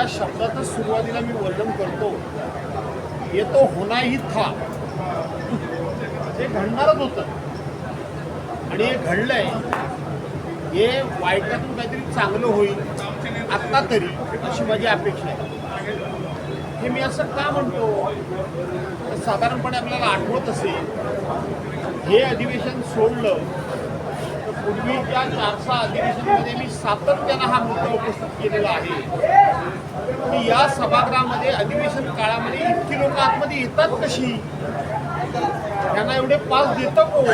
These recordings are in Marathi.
एका शब्दातच सुरुवातीला मी वर्णन करतो. येतो होणाही था. ते घडणारच होतं. आणि हे घडलंय. हे वाईटातून काहीतरी चांगलं होईल आत्ता तरी अशी माझी अपेक्षा आहे. हे मी असं का म्हणतो? साधारणपणे आपल्याला आठवत असेल हे अधिवेशन सोडलं पूर्वीच्या चार सहा अधिवेशनमध्ये मी सातत्यानं हा मुद्दा उपस्थित केलेला आहे. की या सभागृहामध्ये अधिवेशन काळामध्ये इतकी लोक आतमध्ये येतात कशी? त्यांना एवढे पास देतं कोण?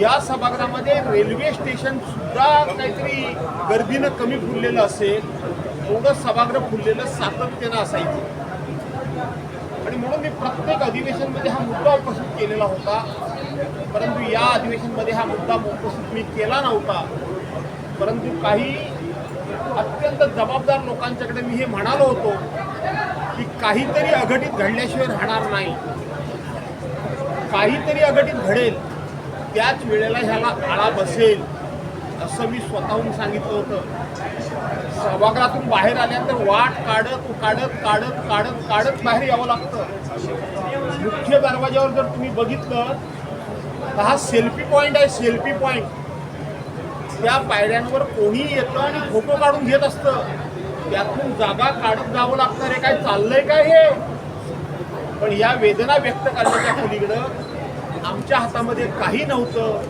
या सभागृहामध्ये रेल्वे स्टेशन सुद्धा काहीतरी गर्दीनं कमी फुललेलं असेल एवढं सभागृह फुललेलं सातत्यानं असायचं. आणि म्हणून मी प्रत्येक अधिवेशनमध्ये हा मुद्दा उपस्थित केलेला होता. परंतु या अधिवेशनमध्ये हा मुद्दा उपस्थित मी केला नव्हता. परंतु काही अत्यंत जबाबदार लोकांच्याकडे मी हे म्हणालो होतो की काहीतरी अघटित घडल्याशिवाय राहणार नाही. काहीतरी अघटित घडेल त्याच वेळेला ह्याला आळा बसेल असं मी स्वतःहून सांगितलं होतं. सभागृहातून बाहेर आल्यानंतर वाट काढत काढत काढत काढत काढत बाहेर यावं लागतं. मुख्य दरवाज्यावर जर तुम्ही बघितलं तर हा सेल्फी पॉईंट आहे सेल्फी पॉईंट त्या पायऱ्यांवर कोणी येतं आणि फोटो काढून घेत असतं. त्यातून जागा काढत जावं लागतं रे काय चाललंय काय हे? पण या वेदना व्यक्त करण्याच्या खोलीकडं आमच्या हातामध्ये काही नव्हतं.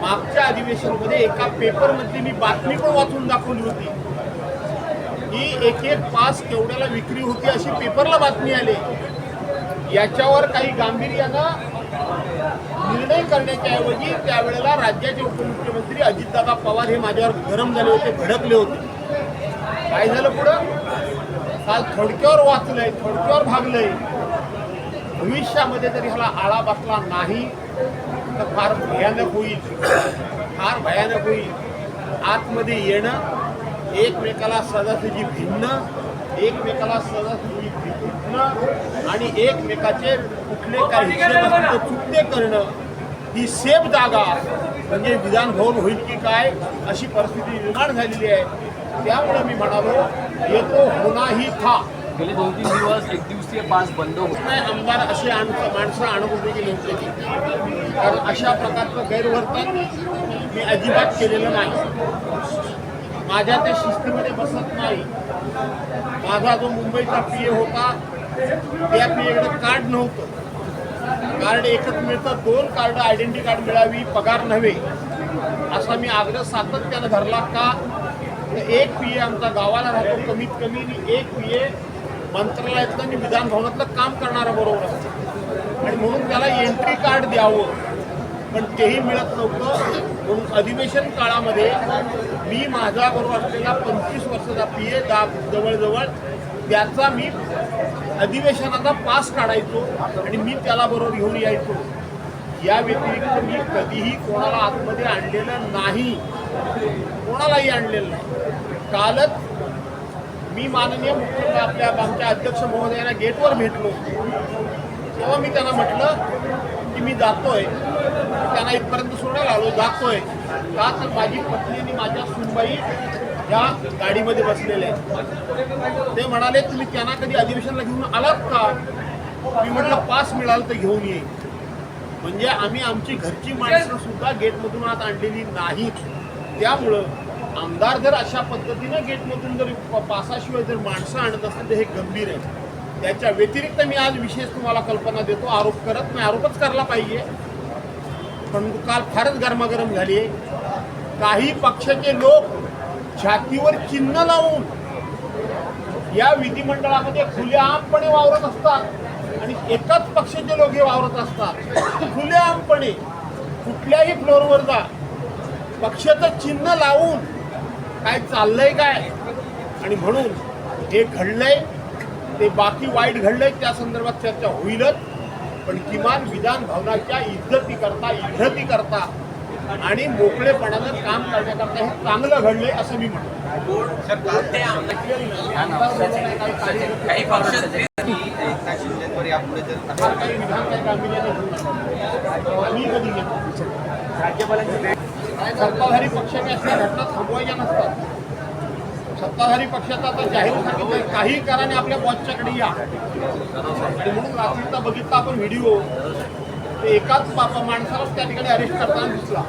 मागच्या अधिवेशनमध्ये एका पेपरमधली मी बातमी पण वाचून दाखवली होती. की एक एक पास केवढ्याला विक्री होती अशी पेपरला बातमी आली. याच्यावर काही गांभीर्यानं निर्णय करण्याच्या ऐवजी त्यावेळेला राज्याचे उपमुख्यमंत्री अजितदादा पवार हे माझ्यावर गरम झाले होते भडकले होते. काय झालं पुढं? काल थोडक्यावर वाचलंय थोडक्यावर भागलंय. भविष्यामध्ये जर ह्याला आळा बसला नाही तर फार भयानक होईल. फार भयानक होईल. आतमध्ये येणं एकमेकाला सदासजी भिन्न एकमेकाला भिन्न आणि एकमेकाचे कुठले काही चुकते करणं ही सेफ जागा म्हणजे विधान भवन होईल की काय अशी परिस्थिती निर्माण झालेली आहे. त्यामुळे मी म्हणालो येतो होणाही था. गेले दोन तीन दिवस एक दिवसीय पास बंद होते. नाही आमदार असे आण माणसं आणत होते. की नव्हते कारण अशा प्रकारचं गैरवर्तन मी अजिबात केलेलं नाही. माझ्या त्या शिस्तीमध्ये बसत नाही. माझा जो मुंबईचा पी ए होता त्या पी एकडे कार्ड नव्हतं. कार्ड एकच मिळतं दोन कार्ड आयडेंटिटी कार्ड मिळावी पगार नव्हे. असा मी आग्रह सातत्यानं धरला का एक पी ए आमचा गावाला राहतो कमीत कमी एक पी ए मंत्रालयातलं आणि विधानभवनातलं काम करणारा बरोबर असतं. आणि म्हणून त्याला एंट्री कार्ड द्यावं. पण तेही मिळत नव्हतं. म्हणून अधिवेशन काळामध्ये मी माझा बरोबर असलेला पंचवीस वर्षाचा पी ए दा जवळजवळ त्याचा मी अधिवेशनाचा पास काढायचो आणि मी त्याला बरोबर घेऊन यायचो. या व्यतिरिक्त मी कधीही कोणाला आतमध्ये आणलेलं नाही. कोणालाही आणलेलं नाही. कालच मी माननीय मुख्य आपल्या आमच्या अध्यक्ष महोदयांना गेटवर भेटलो. तेव्हा मी त्यांना म्हटलं की मी जातोय. त्यांना इथपर्यंत सोडायला आलो. जातोय. का तर माझी पत्नी आणि माझ्या सुनबाई या गाडीमध्ये बसलेले आहेत. ते म्हणाले तुम्ही त्यांना कधी अधिवेशनला घेऊन आलात का? मी म्हटलं पास मिळाल तर घेऊन येईल म्हणजे आम्ही आमची घरची माणसं सुद्धा गेटमधून आत आणलेली नाहीत. त्यामुळं आमदार जर अशा पद्धतीनं गेटमधून जर पासाशिवाय जर माणसं आणत असतील तर हे गंभीर आहे. त्याच्या व्यतिरिक्त मी आज विशेष तुम्हाला कल्पना देतो. आरोप करत नाही. आरोपच करायला पाहिजे. परंतु काल फारच गरमागरम झाली. काही पक्षाचे लोक छातीवर चिन्ह लावून या विधिमंडळामध्ये खुलेआमपणे वावरत असतात. आणि एकाच पक्षाचे लोक हे वावरत असतात. खुलेआमपणे कुठल्याही फ्लोअरवर जा पक्षाचं चिन्ह लावून काय चाललंय काय? आणि म्हणून हे घडलंय ते बाकी वाईट घडलंय त्या संदर्भात चर्चा होईलच. पण किमान विधान भवनाच्या इज्जती करता इज्जती करता आणि मोकळेपणानं काम करण्याकरता हे चांगलं घडलंय असं मी म्हणतो. राज्यपालांची भेट सत्ताधारी पक्षाने असल्या घटना थांबवायच्या नसतात. सत्ताधारी पक्षाचा आता जाहीर सांगितलं काही कराने आपल्या बॉसच्याकडे या. आणि म्हणून रात्रीचा बघितला आपण व्हिडिओ. ते एकाच बापा माणसालाच त्या ठिकाणी अरेस्ट करताना दिसला.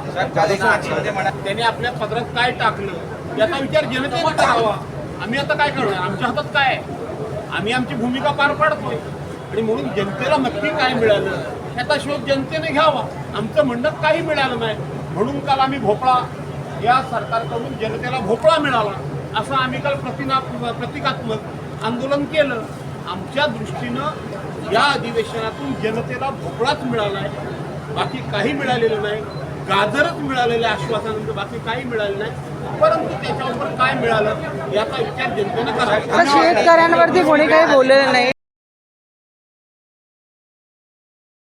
साहेब त्याने आपल्या पत्रात काय टाकलं? याचा विचार जनतेने करावा आम्ही आता काय करणार? आमच्या हातात काय? आहे आम्ही आमची भूमिका पार पाडतोय. आणि म्हणून जनतेला नक्की काय मिळालं? याचा शोध जनतेने घ्यावा. आमचं म्हणणं काही मिळालं नाही. म्हणून काल आम्ही भोपळा या सरकारकडून जनतेला भोपळा मिळाला. असं आम्ही काल प्रतिना प्रतिकात्मक आंदोलन केलं. आमच्या दृष्टीनं या अधिवेशनातून जनतेला भोपळाच मिळाला आहे. बाकी काही मिळालेलं नाही. गाजरच मिळालेलं आहे आश्वासनानंतर बाकी काही मिळालं नाही. परंतु त्याच्यावर काय मिळालं याचा विचार जनतेनं करायचा. शेतकऱ्यांवरती कोणी काही बोललेलं नाही.